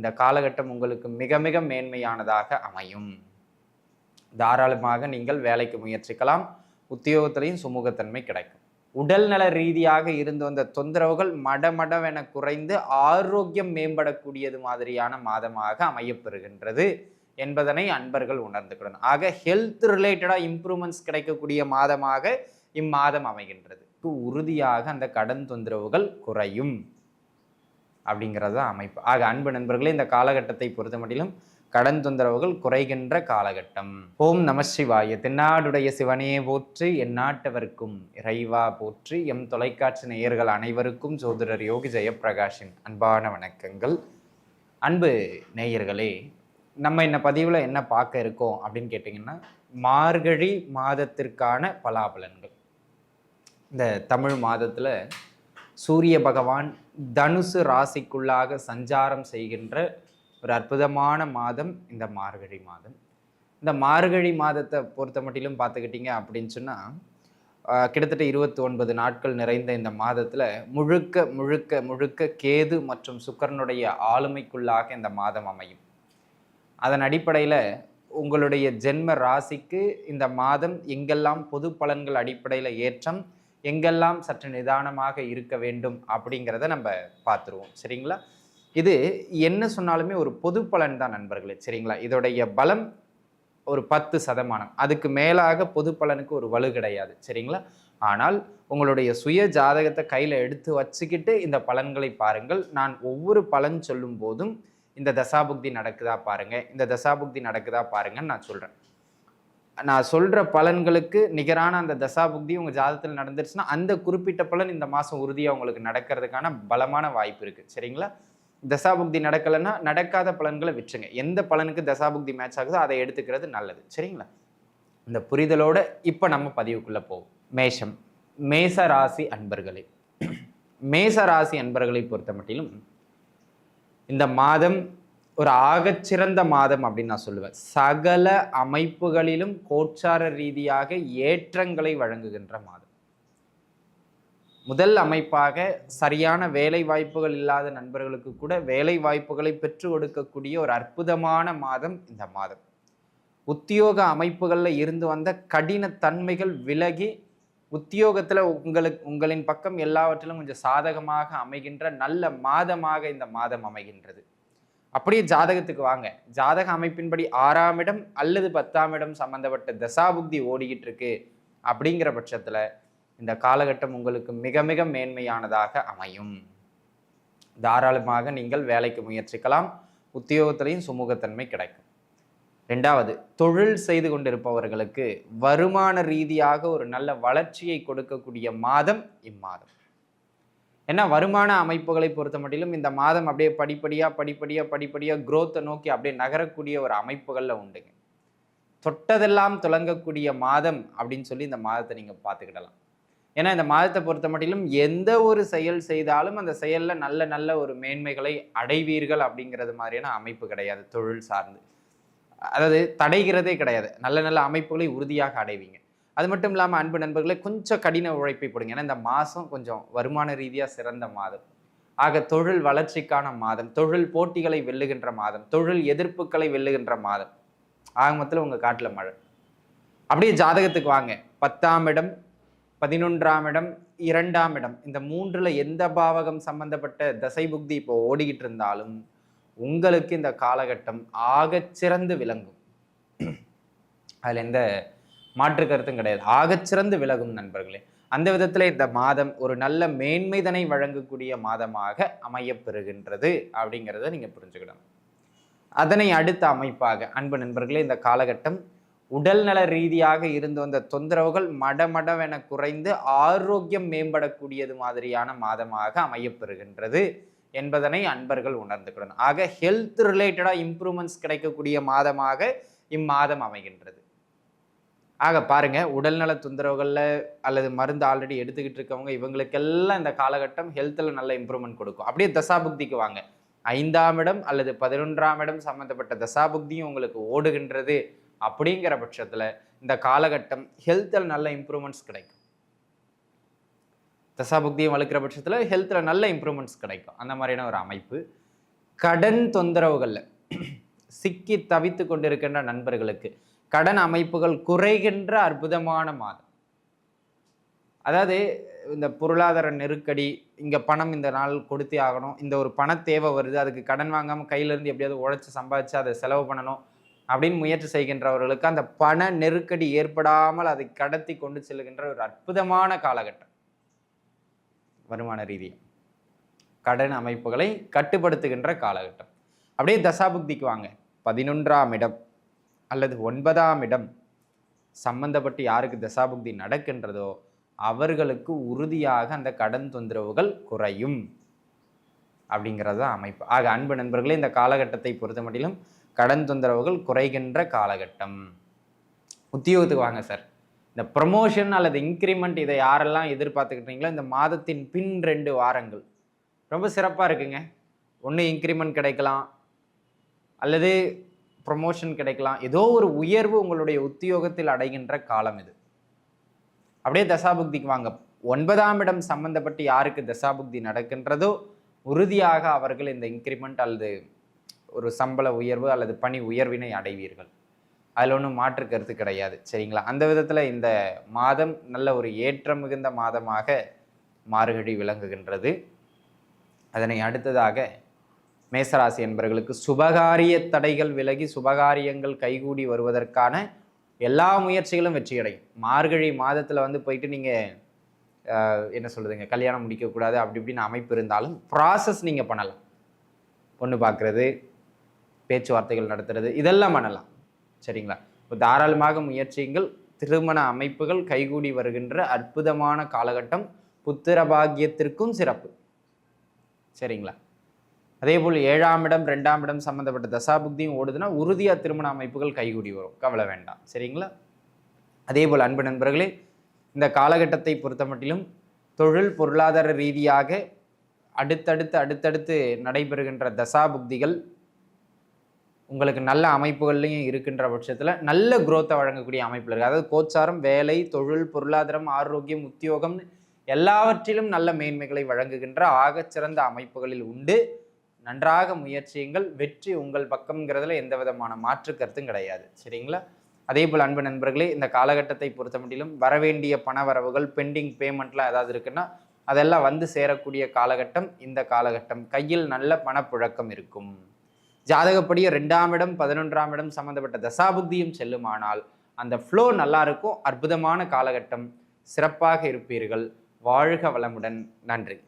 இந்த காலகட்டம் உங்களுக்கு மிக மிக மேன்மையானதாக அமையும். தாராளமாக நீங்கள் வேலைக்கு முயற்சிக்கலாம். உத்தியோகத்திலையும் சுமூகத்தன்மை கிடைக்கும். உடல்நல ரீதியாக இருந்து வந்த தொந்தரவுகள் மடமடவென குறைந்து ஆரோக்கியம் மேம்படக்கூடியது மாதிரியான மாதமாக அமையப்பெறுகின்றது என்பதனை அன்பர்கள் உணர்ந்துக்கணும். ஆக ஹெல்த் ரிலேட்டடாக இம்ப்ரூவ்மெண்ட்ஸ் கிடைக்கக்கூடிய மாதமாக இம்மாதம் அமைகின்றது. உறுதியாக அந்த கடன் தொந்தரவுகள் குறையும். அப்படிங்கிறது தான் அமைப்பு. ஆக அன்பு நண்பர்களே இந்த காலகட்டத்தை பொறுத்த மட்டிலும் கடன் தொந்தரவுகள் குறைகின்ற காலகட்டம். ஓம் நம சிவாய. தென்னாடுடைய சிவனையே போற்றி எந்நாட்டவர்க்கும் இறைவா போற்றி எம் தொலைக்காட்சி நேயர்கள் அனைவருக்கும் சோதரர் யோகி ஜெயப்பிரகாஷின் அன்பான வணக்கங்கள். அன்பு நேயர்களே நம்ம இந்த பதிவில் என்ன பார்க்க இருக்கோம் அப்படின்னு கேட்டிங்கன்னா மார்கழி மாதத்திற்கான பலாபலன்கள். இந்த தமிழ் மாதத்தில் சூரிய பகவான் தனுசு ராசிக்குள்ளாக சஞ்சாரம் செய்கின்ற ஒரு அற்புதமான மாதம் இந்த மார்கழி மாதம். இந்த மார்கழி மாதத்தை பொறுத்த மட்டிலும் பார்த்துக்கிட்டிங்க அப்படின்னு சொன்னால் கிட்டத்தட்ட இருபத்தி ஒன்பது நாட்கள் நிறைந்த இந்த மாதத்தில் முழுக்க முழுக்க முழுக்க கேது மற்றும் சுக்கரனுடைய ஆளுமைக்குள்ளாக இந்த மாதம் அமையும். அதன் அடிப்படையில் உங்களுடைய ஜென்ம ராசிக்கு இந்த மாதம் எங்கெல்லாம் பொது பலன்கள் அடிப்படையில் ஏற்றம் எங்கெல்லாம் சற்று நிதானமாக இருக்க வேண்டும் அப்படிங்கிறத நம்ம பார்த்துருவோம். சரிங்களா? இது என்ன சொன்னாலுமே ஒரு பொது பலன் தான் நண்பர்களே சரிங்களா? இதோடைய பலம் ஒரு பத்து சதமானம். அதுக்கு மேலாக பொது பலனுக்கு ஒரு வலு கிடையாது சரிங்களா? ஆனால் உங்களுடைய சுய ஜாதகத்தை கையில் எடுத்து வச்சுக்கிட்டு இந்த பலன்களை பாருங்கள். நான் ஒவ்வொரு பலன் சொல்லும் போதும் இந்த தசாபுக்தி நடக்குதா பாருங்க இந்த தசாபுக்தி நடக்குதா பாருங்கன்னு நான் சொல்கிறேன் நான் சொல்கிற பலன்களுக்கு நிகரான அந்த தசாபுக்தி உங்கள் ஜாதகத்தில் நடந்துருச்சுன்னா அந்த குறிப்பிட்ட பலன் இந்த மாதம் உறுதியாக உங்களுக்கு நடக்கிறதுக்கான பலமான வாய்ப்பு இருக்குது சரிங்களா? தசாபுக்தி நடக்கலைன்னா நடக்காத பலன்களை விட்டுருங்க எந்த பலனுக்கு தசாபுக்தி மேட்ச் ஆகுதோ அதை எடுத்துக்கிறது நல்லது. சரிங்களா? இந்த புரிதலோட இப்போ நம்ம பதிவுக்குள்ளே போவோம். மேஷம். மேச ராசி அன்பர்களே. மேச ராசி அன்பர்களை பொறுத்த மட்டிலும் இந்த மாதம் ஒரு ஆகச்சிறந்த மாதம் அப்படின்னு நான் சொல்லுவேன். சகல அமைப்புகளிலும் கோச்சார ரீதியாக ஏற்றங்களை வழங்குகின்ற மாதம். முதல் அமைப்பாக சரியான வேலை வாய்ப்புகள் இல்லாத நண்பர்களுக்கு கூட வேலை வாய்ப்புகளை பெற்று கொடுக்கக்கூடிய ஒரு அற்புதமான மாதம் இந்த மாதம். உத்தியோக அமைப்புகளில் இருந்து வந்த கடினத்தன்மைகள் விலகி உத்தியோகத்தில் உங்களுக்கு உங்களின் பக்கம் எல்லாவற்றிலும் கொஞ்சம் சாதகமாக அமைகின்ற நல்ல மாதமாக இந்த மாதம் அமைகின்றது. அப்படியே ஜாதகத்துக்கு வாங்க. ஜாதக அமைப்பின்படி ஆறாம் இடம் அல்லது பத்தாம் இடம் சம்பந்தப்பட்ட தசாபுக்தி ஓடிக்கிட்டு இருக்கு அப்படிங்கிற பட்சத்தில் இந்த காலகட்டம் உங்களுக்கு மிக மிக மேன்மையானதாக அமையும். தாராளமாக நீங்கள் வேலைக்கு முயற்சிக்கலாம். உத்தியோகத்திலையும் சுமூகத்தன்மை கிடைக்கும். ரெண்டாவது தொழில் செய்து கொண்டிருப்பவர்களுக்கு வருமான ரீதியாக ஒரு நல்ல வளர்ச்சியை கொடுக்கக்கூடிய மாதம் இம்மாதம். ஏன்னா வருமான அமைப்புகளை பொறுத்த மட்டிலும் இந்த மாதம் அப்படியே படிப்படியாக படிப்படியாக படிப்படியாக குரோத்தை நோக்கி அப்படியே நகரக்கூடிய ஒரு அமைப்புகளில் உண்டுங்க. தொட்டதெல்லாம் துலங்கக்கூடிய மாதம் அப்படின்னு சொல்லி இந்த மாதத்தை நீங்கள் பார்த்துக்கிடலாம். ஏன்னா இந்த மாதத்தை பொறுத்த மட்டிலும் எந்த ஒரு செயல் செய்தாலும் அந்த செயலில் நல்ல நல்ல ஒரு மேன்மைகளை அடைவீர்கள் அப்படிங்கிறது மாதிரியான அமைப்பு கிடையாது தொழில் சார்ந்து. அதாவது தடைகிறதே கிடையாது. நல்ல நல்ல அமைப்புகளை உறுதியாக அடைவீங்க. அது மட்டும் இல்லாமல் அன்பு நண்பர்களே கொஞ்சம் கடின உழைப்பை போடுங்க. ஏன்னா இந்த மாதம் கொஞ்சம் வருமான ரீதியாக சிறந்த மாதம். ஆக தொழில் வளர்ச்சிக்கான மாதம் தொழில் போட்டிகளை வெல்லுகின்ற மாதம் தொழில் எதிர்ப்புகளை வெல்லுகின்ற மாதம். ஆக மொத்தத்தில் உங்கள் காட்டில் மழை. அப்படியே ஜாதகத்துக்கு வாங்க. பத்தாம் இடம் பதினொன்றாம் இடம் இரண்டாம் இடம். இந்த மூன்றில் எந்த பாவகம் சம்பந்தப்பட்ட தசை புக்தி இப்போ ஓடிக்கிட்டு இருந்தாலும் உங்களுக்கு இந்த காலகட்டம் ஆகச்சிறந்து விளங்கும். அதில் எந்த மாற்று கருத்தும் கிடையாது ஆகச்சிறந்து விலகும் நண்பர்களே அந்த விதத்தில் இந்த மாதம் ஒரு நல்ல மேன்மைதனை வழங்கக்கூடிய மாதமாக அமையப்பெறுகின்றது அப்படிங்கிறத நீங்கள் புரிஞ்சுக்கணும் அதனை அடுத்த அமைப்பாக அன்பு நண்பர்களே இந்த காலகட்டம் உடல்நல ரீதியாக இருந்து வந்த தொந்தரவுகள் மடமடவென குறைந்து ஆரோக்கியம் மேம்படக்கூடியது மாதிரியான மாதமாக அமையப்பெறுகின்றது என்பதனை அன்பர்கள் உணர்ந்துக்கிடணும் ஆக ஹெல்த் ரிலேட்டடாக இம்ப்ரூவ்மெண்ட்ஸ் கிடைக்கக்கூடிய மாதமாக இம்மாதம் அமைகின்றது. ஆக பாருங்க உடல்நல தொந்தரவுகளில் அல்லது மருந்து ஆல்ரெடி எடுத்துக்கிட்டு இருக்கவங்க இவங்களுக்கெல்லாம் இந்த காலகட்டம் ஹெல்த்தில் நல்ல இம்ப்ரூவ்மெண்ட் கொடுக்கும். அப்படியே தசாபுக்திக்கு வாங்க. ஐந்தாம் இடம் அல்லது பதினொன்றாம் இடம் சம்மந்தப்பட்ட தசாபுக்தியும் உங்களுக்கு ஓடுகின்றது அப்படிங்கிற பட்சத்தில் இந்த காலகட்டம் ஹெல்த்தில் நல்ல இம்ப்ரூவ்மெண்ட்ஸ் கிடைக்கும். தசாபுக்தியும் வளர்க்குற பட்சத்தில் ஹெல்த்தில் நல்ல இம்ப்ரூவ்மெண்ட்ஸ் கிடைக்கும். அந்த மாதிரியான ஒரு அமைப்பு. கடன் தொந்தரவுகளில் சிக்கி தவித்து கொண்டிருக்கின்ற நண்பர்களுக்கு கடன் அமைப்புகள் குறைகின்ற அற்புதமான மாதம். அதாவது இந்த பொருளாதார நெருக்கடி இங்கே பணம் இந்த நாள் கொடுத்தே ஆகணும் இந்த ஒரு பண தேவை வருது அதுக்கு கடன் வாங்காமல் கையிலேருந்து எப்படியாவது உழைச்சி சம்பாதிச்சு அதை செலவு பண்ணணும் அப்படின்னு முயற்சி செய்கின்றவர்களுக்கு அந்த பண நெருக்கடி ஏற்படாமல் அதை கடத்தி கொண்டு செல்கின்ற ஒரு அற்புதமான காலகட்டம். வருமான ரீதியாக கடன் அமைப்புகளை கட்டுப்படுத்துகின்ற காலகட்டம். அப்படியே தசாபுக்திக்கு வாங்க. பதினொன்றாம் இடம். அல்லது ஒன்பதாம் இடம் சம்பந்தப்பட்டு யாருக்கு தசாபுக்தி நடக்கின்றதோ அவர்களுக்கு உறுதியாக அந்த கடன் தொந்தரவுகள் குறையும். அப்படிங்கிறது தான் அமைப்பு. ஆக அன்பு நண்பர்களே இந்த காலகட்டத்தை பொறுத்த மட்டிலும் கடன் தொந்தரவுகள் குறைகின்ற காலகட்டம். உத்தியோகத்துக்கு வாங்க சார். இந்த ப்ரமோஷன் அல்லது இன்க்ரிமெண்ட் இதை யாரெல்லாம் எதிர்பார்த்துக்கிட்டீங்களோ இந்த மாதத்தின் பின் ரெண்டு வாரங்கள். ரொம்ப சிறப்பாக இருக்குங்க. ஒன்று இன்க்ரிமெண்ட் கிடைக்கலாம். அல்லது ப்ரொமோஷன் கிடைக்கலாம். ஏதோ ஒரு உயர்வு உங்களுடைய உத்தியோகத்தில் அடைகின்ற காலம் இது. அப்படியே தசாபுக்திக்கு வாங்க. ஒன்பதாம் இடம் சம்பந்தப்பட்டு யாருக்கு தசாபுக்தி நடக்கின்றதோ உறுதியாக அவர்கள் இந்த இன்க்ரிமெண்ட் அல்லது ஒரு சம்பள உயர்வு அல்லது பணி உயர்வினை அடைவீர்கள். அதில் ஒன்றும் மாற்று கருத்து கிடையாது. சரிங்களா? அந்த விதத்தில் இந்த மாதம் நல்ல ஒரு ஏற்றம் மிகுந்த மாதமாக மார்கழி விளங்குகின்றது. அதனை அடுத்ததாக மேசராசி என்பவர்களுக்கு சுபகாரிய தடைகள் விலகி சுபகாரியங்கள் கைகூடி வருவதற்கான எல்லா முயற்சிகளும் வெற்றியடையும். மார்கழி மாதத்தில் வந்து போயிட்டு நீங்கள் என்ன சொல்கிறதுங்க கல்யாணம் முடிக்கக்கூடாது அப்படி இப்படின்னு அமைப்பு இருந்தாலும் ப்ராசஸ் நீங்கள் பண்ணலாம். பொண்ணு பார்க்குறது பேச்சுவார்த்தைகள் நடத்துறது இதெல்லாம் பண்ணலாம். சரிங்களா? இப்போ தாராளமாக முயற்சியுங்கள். திருமண அமைப்புகள் கைகூடி வருகின்ற அற்புதமான காலகட்டம். புத்திர பாக்கியத்திற்கும் சிறப்பு. சரிங்களா? அதே போல் ஏழாம் இடம் ரெண்டாம் இடம் சம்மந்தப்பட்ட தசாபுக்தியும் ஓடுதுன்னா உறுதியாக திருமண அமைப்புகள் கைகூடி வரும். கவலை வேண்டாம். சரிங்களா? அதே போல் அன்பு நண்பர்களே இந்த காலகட்டத்தை பொறுத்த மட்டிலும் தொழில் பொருளாதார ரீதியாக அடுத்தடுத்து அடுத்தடுத்து நடைபெறுகின்ற தசாபுக்திகள் உங்களுக்கு நல்ல அமைப்புகள்லையும் இருக்கின்ற பட்சத்தில் நல்ல குரோத்தை வழங்கக்கூடிய அமைப்பில் இருக்குது அதாவது கோச்சாரம் வேலை தொழில் பொருளாதாரம் ஆரோக்கியம் உத்தியோகம் எல்லாவற்றிலும் நல்ல மேன்மைகளை வழங்குகின்ற ஆகச்சிறந்த அமைப்புகளில் உண்டு. நன்றாக முயற்சியுங்கள். வெற்றி உங்கள் பக்கம்ங்கிறதுல எந்த விதமான மாற்று கருத்தும் கிடையாது. சரிங்களா? அதே போல் அன்பு நண்பர்களே இந்த காலகட்டத்தை பொறுத்த மட்டிலும் வரவேண்டிய பண வரவுகள் பெண்டிங் பேமெண்ட்லாம் ஏதாவது இருக்குன்னா அதெல்லாம் வந்து சேரக்கூடிய காலகட்டம் இந்த காலகட்டம். கையில் நல்ல பணப்புழக்கம் இருக்கும். ஜாதகப்படியே ரெண்டாம் இடம் பதினொன்றாம் இடம் சம்மந்தப்பட்ட தசாபுத்தியும் செல்லுமானால் அந்த ஃப்ளோ நல்லா இருக்கும் அற்புதமான காலகட்டம். சிறப்பாக இருப்பீர்கள். வாழ்க வளமுடன். நன்றி.